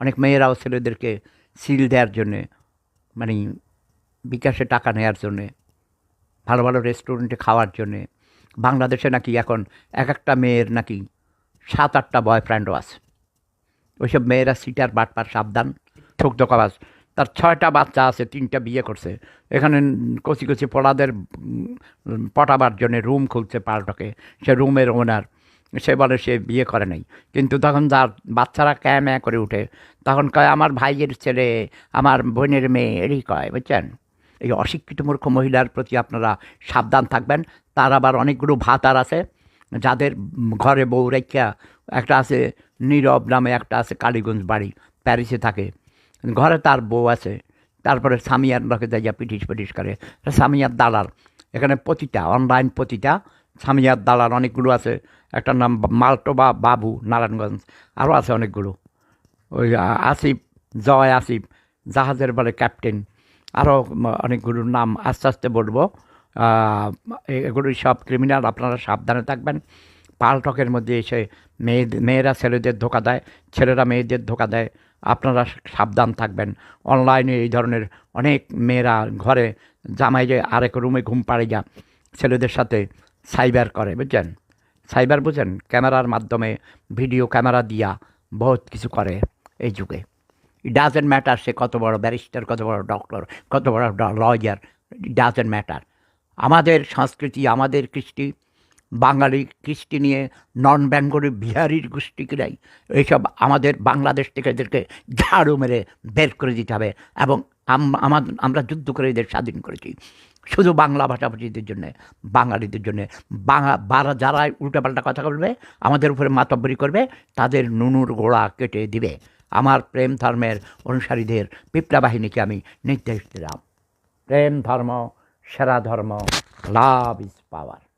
অনেক মেয়েরাও ছেলেদেরকে সিল দেওয়ার জন্যে মানে বিকাশে টাকা নেওয়ার জন্যে, ভালো ভালো রেস্টুরেন্টে খাওয়ার জন্যে, বাংলাদেশে নাকি এখন এক একটা মেয়ের নাকি সাত আটটা বয়ফ্রেন্ডও আছে। ওইসব মেয়েরা সিটার বাটপার সাবধান, ঠোক দোকাবাজ তার ছয়টা বাচ্চা আছে, তিনটা বিয়ে করছে। এখানে কচি কচি পড়াদের পটাবার জন্য রুম খুলছে পাল্টকে। সে রুমের ওনার সে বলে সে বিয়ে করে নাই। কিন্তু তখন যার বাচ্চারা ক্যাম্যা করে উঠে, তখন কয়, আমার ভাইয়ের ছেলে, আমার বোনের মেয়ে, এরই কয় বুঝছেন? এই অশিক্ষিত মূর্খ মহিলার প্রতি আপনারা সাবধান থাকবেন। তার আবার অনেকগুলো ভাতার আছে, যাদের ঘরে বউ রেখা, একটা আছে নীরব নামে একটা আছে কালীগঞ্জ বাড়ি, প্যারিসে থাকে। ঘরে তার বউ আছে, তারপরে সামিয়ার লোকে যাইয়া পিটিস পিটিস করে সামিয়ার দালাল, এখানে প্রতিটা অনলাইন প্রতিটা সামিয়ার দালাল অনেকগুলো আছে। একটা নাম মালটোবা বাবু, নারায়ণগঞ্জ। আরও আছে অনেকগুলো। ওই আসিফ, জয় আসিফ, জাহাজের বলে ক্যাপ্টেন। আরও অনেকগুলো নাম আস্তে আস্তে বলব। এগুলো সব ক্রিমিনাল আপনারা সাবধানে থাকবেন। পালটকের মধ্যে এসে মেয়ে মেয়েরা ছেলেদের ধোকা দেয়, ছেলেরা মেয়েদের ধোকা দেয়। আপনারা সাবধান থাকবেন। অনলাইনে এই ধরনের অনেক মেয়েরা ঘরে জামাই যে আরেক রুমে ঘুম পাড়ে যা ছেলেদের সাথে সাইবার করে, বুঝছেন? সাইবার, বুঝছেন? ক্যামেরার মাধ্যমে, ভিডিও ক্যামেরা দিয়া বহুত কিছু করে এই যুগে। ইট ডাজেন্ট ম্যাটার সে কত বড় ব্যারিস্টার কত বড় ডক্টর কত বড় লয়ার ইট ডাজেন্ট ম্যাটার আমাদের সংস্কৃতি, আমাদের কৃষ্টি বাঙালি কৃষ্টি নিয়ে নন বেঙ্গলি বিহারির গোষ্ঠীকেরাই এইসব আমাদের বাংলাদেশ থেকে এদেরকে ঝাড়ু মেরে বের করে দিতে হবে এবং আম- আমা- আমরা যুদ্ধ করে এদের স্বাধীন করেছি। শুধু বাংলা ভাষাভাষীদের জন্যে, বাঙালিদের জন্যে। বারা যারা উল্টাপাল্টা কথা বলবে, আমাদের উপরে মাতব্বরি করবে, তাদের নুনুর গোড়া কেটে দিবে। আমার প্রেম ধর্মের অনুসারীদের পিপলা বাহিনীকে আমি নির্দেশ দিলাম। প্রেম ধর্ম, সেরা ধর্ম, লাভ ইজ পাওয়ার।